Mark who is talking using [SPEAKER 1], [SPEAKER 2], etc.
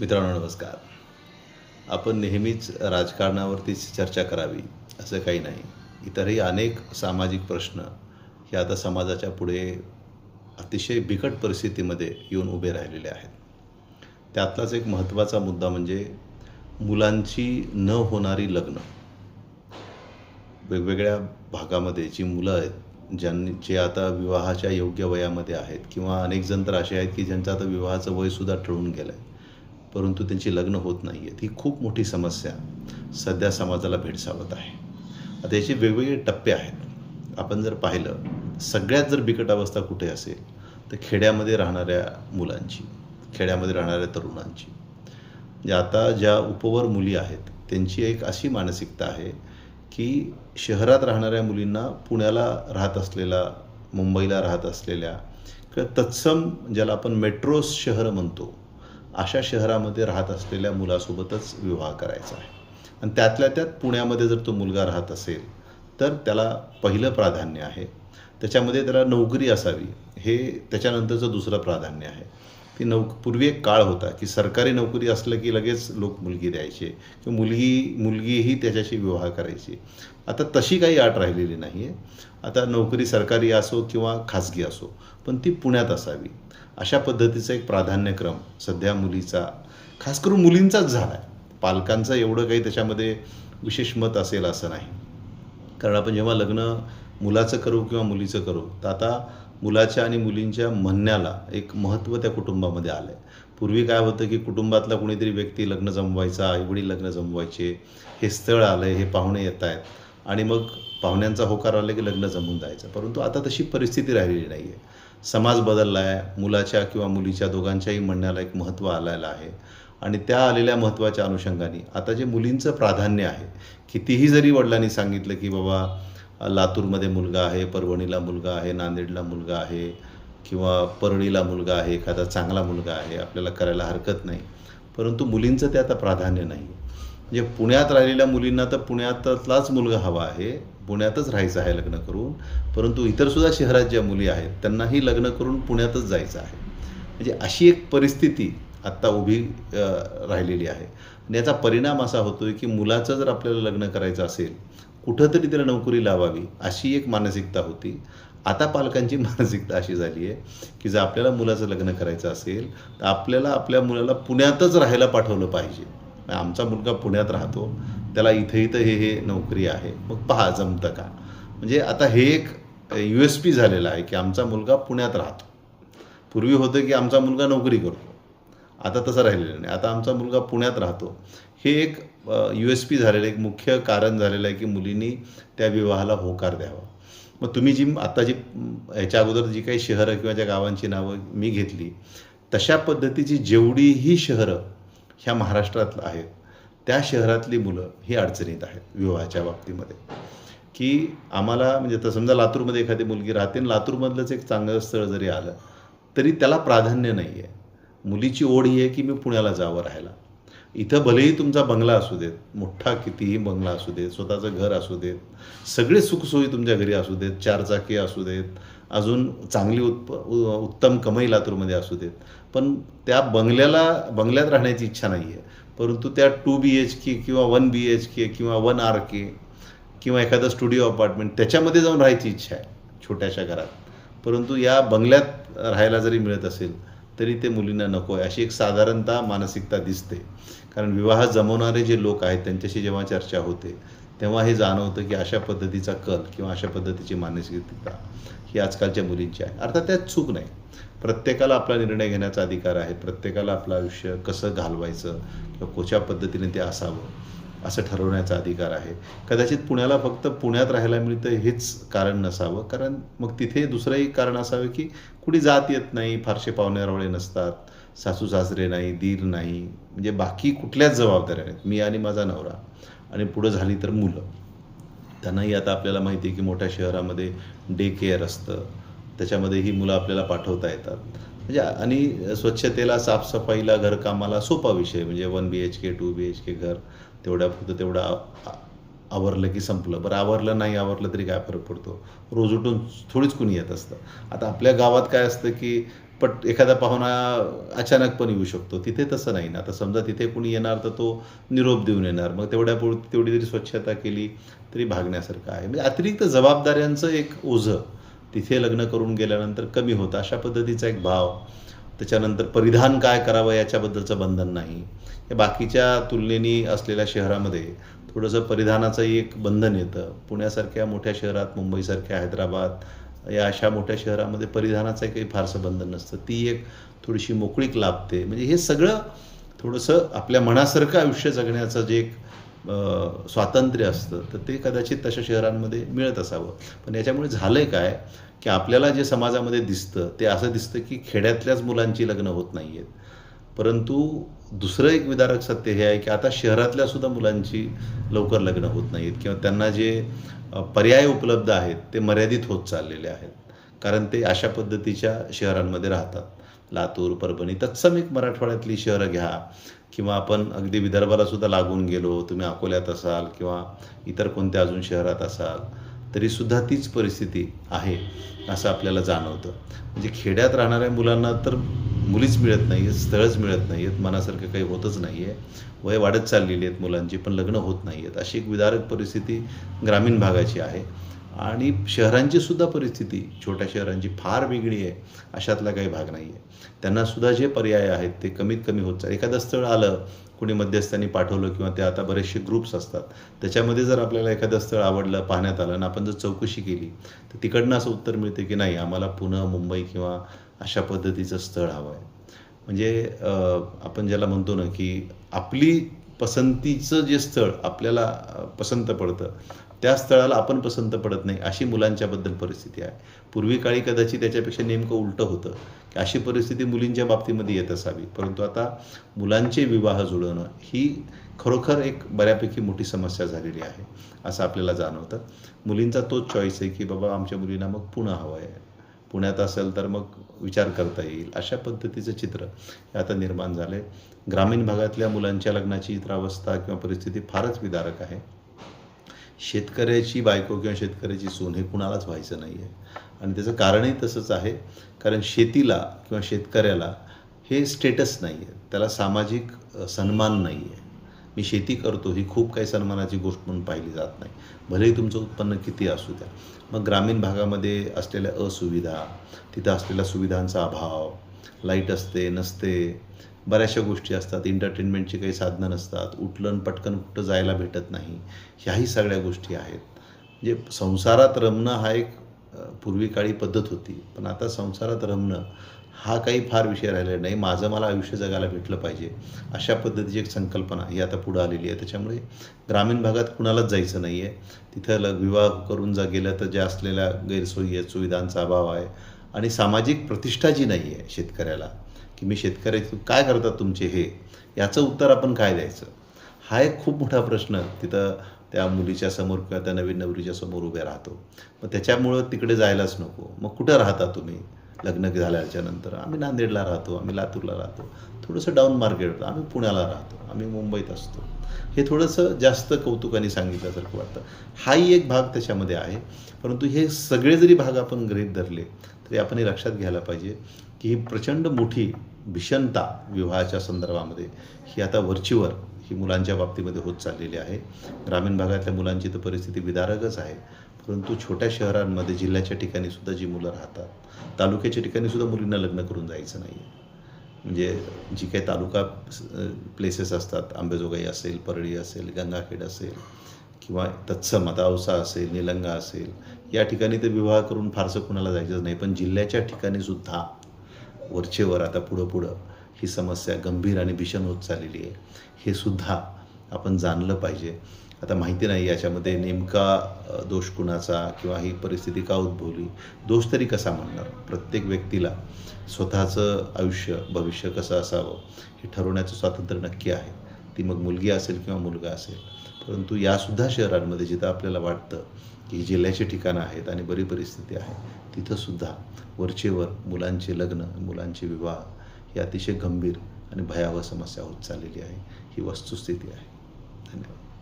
[SPEAKER 1] मित्रांनो नमस्कार. आपण नेहमीच राजकारणावरतीच चर्चा करावी असं काही नाही. इतरही अनेक सामाजिक प्रश्न हे आता समाजाच्या पुढे अतिशय बिकट परिस्थितीमध्ये येऊन उभे राहिलेले आहेत. त्यातलाच एक महत्त्वाचा मुद्दा म्हणजे मुलांची न होणारी लग्न. वेगवेगळ्या भागामध्ये जी मुलं आहेत ज्यांनी जे आता विवाहाच्या योग्य वयामध्ये आहेत किंवा अनेक जण तर असे आहेत की ज्यांचं आता विवाहाचं वयसुद्धा टळून गेलं आहे परंतु त्यांची लग्न होत नाही आहेत ही खूप मोठी समस्या सध्या समाजाला भेडसावत आहे. आता याचे वेगवेगळे टप्पे आहेत. आपण जर पाहिलं सगळ्यात जर बिकट अवस्था कुठे असेल तर खेड्यामध्ये राहणाऱ्या मुलांची खेड्यामध्ये राहणाऱ्या तरुणांची. म्हणजे आता ज्या उपवर मुली आहेत त्यांची एक अशी मानसिकता आहे की शहरात राहणाऱ्या मुलींना पुण्याला राहत असलेला मुंबईला राहत असलेल्या किंवा तत्सम ज्याला आपण मेट्रो शहर म्हणतो अशा शहरामध्ये राहत असलेल्या मुलासोबतच विवाह करायचा आहे. आणि त्यातल्या त्यात पुण्यामध्ये जर तो मुलगा राहत असेल तर त्याला पहिलं प्राधान्य आहे. त्याच्यामध्ये त्याला नोकरी असावी हे त्याच्यानंतरचं दुसरं प्राधान्य आहे. ती नौ पूर्वी एक काळ होता की सरकारी नोकरी असलं की लगेच लोक मुलगी द्यायचे किंवा मुलगी मुलगीही त्याच्याशी विवाह करायची. आता तशी काही आट राहिलेली नाही आहे आता नोकरी सरकारी असो किंवा खाजगी असो पण ती पुण्यात असावी. अशा पद्धतीचा एक प्राधान्यक्रम सध्या मुलीचा खास करून मुलींचाच झाला आहे पालकांचं एवढं काही त्याच्यामध्ये विशेष मत असेल असं नाही. कारण आपण जेव्हा लग्न मुलाचं करू किंवा मुलीचं करू तर आता मुलाच्या आणि मुलींच्या म्हणण्याला एक महत्त्व त्या कुटुंबामध्ये आलं आहे पूर्वी काय होतं की कुटुंबातला कोणीतरी व्यक्ती लग्न जमवायचा आईवडील लग्न जमवायचे हे स्थळ आलं आहे हे पाहुणे येत आहेत. आणि मग पाहुण्यांचा होकार आला की लग्न जमून जायचं. परंतु आता तशी परिस्थिती राहिलेली नाही आहे समाज बदलला आहे. मुलाच्या किंवा मुलीच्या दोघांच्याही म्हणण्याला एक महत्त्व आलेलं आहे. आणि त्या आलेल्या महत्त्वाच्या अनुषंगाने आता जे मुलींचं प्राधान्य आहे कितीही जरी वडिलांनी सांगितलं की बाबा लातूरमध्ये मुलगा आहे परभणीला मुलगा आहे नांदेडला मुलगा आहे किंवा परळीला मुलगा आहे एखादा चांगला मुलगा आहे आपल्याला करायला हरकत नाही. परंतु मुलींचं ते आता प्राधान्य नाही. म्हणजे पुण्यात राहिलेल्या मुलींना तर पुण्यातलाच मुलगा हवा आहे. पुण्यातच राहायचं आहे लग्न करून. परंतु इतरसुद्धा शहरात ज्या मुली आहेत त्यांनाही लग्न करून पुण्यातच जायचं आहे. म्हणजे अशी एक परिस्थिती आत्ता उभी राहिलेली आहे. आणि याचा परिणाम असा होतो आहे की मुलाचं जर आपल्याला लग्न करायचं असेल कुठंतरी त्याला नोकरी लावावी अशी एक मानसिकता होती. आता पालकांची मानसिकता अशी झाली आहे की जर आपल्याला मुलाचं लग्न करायचं असेल तर आपल्याला आपल्या मुलाला पुण्यातच राहायला पाठवलं पाहिजे. आमचा मुलगा पुण्यात राहतो. त्याला इथं इथं हे हे नोकरी आहे. मग पहा जमतं का? म्हणजे आता हे एक यू एस पी झालेलं आहे की आमचा मुलगा पुण्यात राहतो. पूर्वी होतं की आमचा मुलगा नोकरी करतो. आता तसं राहिलेलं नाही. आता आमचा मुलगा पुण्यात राहतो. हे एक यू एस पी झालेलं एक मुख्य कारण झालेलं आहे की मुलींनी त्या विवाहाला होकार द्यावा. मग तुम्ही जी आता जी ह्याच्या अगोदर जी काही शहरं किंवा ज्या गावांची नावं मी घेतली तशा पद्धतीची जेवढीही शहरं ह्या महाराष्ट्रात आहेत. त्या शहरातली मुलं ही अडचणीत आहेत विवाहाच्या बाबतीमध्ये. की आम्हाला म्हणजे तर समजा लातूरमध्ये एखादी मुलगी राहते आणि लातूरमधलंच एक चांगलं स्थळ जरी आलं तरी त्याला प्राधान्य नाही आहे मुलीची ओढ ही आहे की मी पुण्याला जावं राहायला. इथं भलेही तुमचा बंगला असू देत मोठा कितीही बंगला असू देत स्वतःचं घर असू देत सगळे सुखसोयी तुमच्या घरी असू देत चारचाकी असू देत अजून चांगली उत्प उत्तम कमाई लातूरमध्ये असू देत. पण त्या बंगल्याला बंगल्यात राहण्याची इच्छा नाही आहे परंतु त्या टू बी एच के किंवा वन बी एच के किंवा वन आर के किंवा एखादं स्टुडिओ अपार्टमेंट त्याच्यामध्ये जाऊन राहायची इच्छा आहे छोट्याशा घरात. परंतु या बंगल्यात राहायला जरी मिळत असेल तरी ते मुलींना नको आहे. अशी एक साधारणतः मानसिकता दिसते. कारण विवाह जमवणारे जे लोक आहेत त्यांच्याशी जेव्हा चर्चा होते तेव्हा हे जाणवतं की अशा पद्धतीचा कल किंवा अशा पद्धतीची मानसिकता ही आजकालच्या मुलींची आहे. अर्थात त्यात चूक नाही. प्रत्येकाला आपला निर्णय घेण्याचा अधिकार आहे. प्रत्येकाला आपलं आयुष्य कसं घालवायचं किंवा कोच्या पद्धतीने ते असावं असं ठरवण्याचा अधिकार आहे. कदाचित पुण्याला फक्त पुण्यात राहायला मिळतं हेच कारण नसावं. कारण मग तिथे दुसरंही कारण असावं की कुणी जात येत नाही फारसे पाहुण्यारावळे नसतात सासू सासरे नाही दीर नाही. म्हणजे बाकी कुठल्याच जबाबदाऱ्या नाहीत. मी आणि माझा नवरा. आणि पुढं झाली तर मुलं. त्यांनाही आता आपल्याला माहिती आहे की मोठ्या शहरामध्ये डे केअर असतं. त्याच्यामध्ये ही मुलं आपल्याला पाठवता येतात. म्हणजे आणि स्वच्छतेला साफसफाईला घरकामाला सोपा विषय म्हणजे one B H K two B H K घर तेवढ्या फक्त तेवढं आवरलं की संपलं. बरं आवरलं नाही आवरलं तरी काय फरक पडतो? रोज उठून थोडीच कुणी येत असतं. आता आपल्या गावात काय असतं की पट एखादा पाहुणा अचानक पण येऊ शकतो. तिथे तसं नाही ना. आता समजा तिथे कोणी येणार तर तो निरोप देऊन येणार. मग तेवढ्या तेवढी जरी स्वच्छता केली तरी भागण्यासारखं आहे. म्हणजे अतिरिक्त जबाबदाऱ्यांचं एक ओझं तिथे लग्न करून गेल्यानंतर कमी होतं. अशा पद्धतीचा एक भाव. त्याच्यानंतर परिधान काय करावं याच्याबद्दलचं बंधन नाही. या बाकीच्या तुलनेनी असलेल्या शहरामध्ये थोडंसं परिधानाचंही एक बंधन येतं. पुण्यासारख्या मोठ्या शहरात मुंबईसारख्या हैदराबाद या अशा मोठ्या शहरामध्ये परिधानाचं काही फारसं बंधन नसतं. ती एक थोडीशी मोकळीक लाभते. म्हणजे हे सगळं थोडंसं आपल्या मनासारखं आयुष्य जगण्याचं जे एक स्वातंत्र्य असतं तर ते कदाचित तशा शहरांमध्ये मिळत असावं. पण याच्यामुळे झालं आहे काय की आपल्याला जे समाजामध्ये दिसतं ते असं दिसतं की खेड्यातल्याच मुलांची लग्न होत नाही आहेत परंतु दुसरं एक विदारक सत्य हे आहे की आता शहरातल्या सुद्धा मुलांची लवकर लग्न होत नाहीत किंवा त्यांना जे पर्याय उपलब्ध आहेत ते मर्यादित होत चाललेले आहेत. कारण ते अशा पद्धतीच्या शहरांमध्ये राहतात. लातूर परभणी तत्सम एक मराठवाड्यातली शहरं घ्या किंवा आपण अगदी विदर्भाला सुद्धा लागून गेलो तुम्ही अकोल्यात असाल किंवा इतर कोणत्या अजून शहरात असाल. तरीसुद्धा तीच परिस्थिती आहे असं आपल्याला जाणवतं. म्हणजे खेड्यात राहणाऱ्या मुलांना तर मुलीच मिळत नाही आहेत स्थळच मिळत नाही आहेत मनासारखं काही होतच नाही आहे वय वाढत चाललेली आहेत मुलांची पण लग्न होत नाही आहेत अशी एक विदारक परिस्थिती ग्रामीण भागाची आहे. आणि शहरांची सुद्धा परिस्थिती छोट्या शहरांची फार वेगळी आहे. अशातला काही भाग नाही आहे त्यांना सुद्धा जे पर्याय आहेत ते कमीत कमी होत चाल एखादं स्थळ आलं कुणी मध्यस्थांनी पाठवलं किंवा ते आता बरेचसे ग्रुप्स असतात. त्याच्यामध्ये जर आपल्याला एखादं स्थळ आवडलं पाहण्यात आलं आणि आपण जर चौकशी केली तर तिकडनं असं उत्तर मिळते की नाही आम्हाला पुणे मुंबई किंवा अशा पद्धतीचं स्थळ हवं आहे. म्हणजे आपण ज्याला म्हणतो ना की आपली पसंतीचं जे स्थळ आपल्याला पसंत पडतं त्या स्थळाला आपण पसंत पडत नाही अशी मुलांच्याबद्दल परिस्थिती आहे. पूर्वी काळी कदाचित त्याच्यापेक्षा नेमकं उलटं होतं की अशी परिस्थिती मुलींच्या बाबतीमध्ये येत असावी. परंतु आता मुलांचे विवाह जुळवणं ही खरोखर एक बऱ्यापैकी मोठी समस्या झालेली आहे असं आपल्याला जाणवतं. मुलींचा तोच चॉईस आहे की बाबा आमच्या मुलींना मग पुणं हवं आहे. पुण्यात असेल तर मग विचार करता येईल. अशा पद्धतीचं चित्र हे आता निर्माण झालं आहे ग्रामीण भागातल्या मुलांच्या लग्नाची तर अवस्था किंवा परिस्थिती फारच विदारक आहे. शेतकऱ्याची बायको किंवा शेतकऱ्याची सून हे कुणालाच व्हायचं नाही आहे आणि त्याचं कारणही तसंच आहे. कारण शेतीला किंवा शेतकऱ्याला हे स्टेटस नाही आहे त्याला सामाजिक सन्मान नाही आहे मी शेती करतो ही खूप काही सन्मानाची गोष्ट म्हणून पाहिली जात नाही. भलेही तुमचं उत्पन्न किती असू द्या. मग ग्रामीण भागामध्ये असलेल्या असुविधा तिथं असलेल्या सुविधांचा अभाव लाइट असते नसते बऱ्याचशा गोष्टी असतात एंटरटेनमेंटची काही साधनं नसतात उठलं पटकन कुठं जायला भेटत नाही ह्याही सगळ्या गोष्टी आहेत. म्हणजे संसारात रमणं हा एक पूर्वी काळी पद्धत होती पण आता संसारात रमणं हा काही फार विषय राहिलेला नाही. माझं मला आयुष्य जगायला भेटलं पाहिजे अशा पद्धतीची एक संकल्पना ही आता पुढं आलेली आहे. त्याच्यामुळे ग्रामीण भागात कुणालाच जायचं नाही आहे तिथं विवाह करून जा गेलं तर ज्या असलेल्या गैरसोयी आहेत सुविधांचा अभाव आहे आणि सामाजिक प्रतिष्ठा जी नाही आहे शेतकऱ्याला की मी शेतकऱ्याचे काय करतात तुमचे हे याचं उत्तर आपण काय द्यायचं? हा एक खूप मोठा प्रश्न तिथं त्या मुलीच्या समोर किंवा त्या नवीन नवरीच्या समोर उभे राहतो. मग त्याच्यामुळं तिकडे जायलाच नको. मग कुठं राहता तुम्ही? लग्न झाल्याच्यानंतर आम्ही नांदेडला राहतो आम्ही लातूरला राहतो. थोडंसं डाऊन मार्केट आम्ही पुण्याला राहतो. आम्ही मुंबईत असतो. हे थोडंसं जास्त कौतुकाने सांगितल्यासारखं वाटतं. हाही एक भाग त्याच्यामध्ये आहे. परंतु हे सगळे जरी भाग आपण गृहीत धरले तरी आपण हे लक्षात घ्यायला पाहिजे की ही प्रचंड मोठी भीषणता विवाहाच्या संदर्भामध्ये ही आता वरचीवर ही मुलांच्या बाबतीमध्ये होत चाललेली आहे. ग्रामीण भागातल्या मुलांची तर परिस्थिती विदारकच आहे. परंतु छोट्या शहरांमध्ये जिल्ह्याच्या ठिकाणी सुद्धा जी मुलं राहतात तालुक्याच्या ठिकाणी सुद्धा मुलींना लग्न करून जायचं नाही म्हणजे जी काही तालुका प्लेसेस असतात आंबेजोगाई असेल परळी असेल गंगाखेड असेल किंवा तत्सम आता औसा असेल निलंगा असेल या ठिकाणी तर विवाह करून फारसं कुणाला जायचंच नाही. पण जिल्ह्याच्या ठिकाणी सुद्धा वरचेवर आता पुढं पुढं ही समस्या गंभीर आणि भीषण होत चाललेली आहे. हे सुद्धा आपण जाणलं पाहिजे. आता माहिती नाही याच्यामध्ये नेमका दोष कुणाचा किंवा ही परिस्थिती का उद्भवली? दोष तरी कसा म्हणणार प्रत्येक व्यक्तीला स्वतःचं आयुष्य भविष्य कसं असावं? हे ठरवण्याचं स्वातंत्र्य नक्की आहे. ती मग मुलगी असेल किंवा मुलगा असेल. परंतु यासुद्धा शहरांमध्ये जिथं आपल्याला वाटतं की जिल्ह्याची ठिकाणं आहेत आणि बरी परिस्थिती आहे तिथंसुद्धा वरचेवर मुलांचे लग्न मुलांचे विवाह ही अतिशय गंभीर आणि भयावह समस्या होत चाललेली आहे. ही वस्तुस्थिती आहे. നന്ദി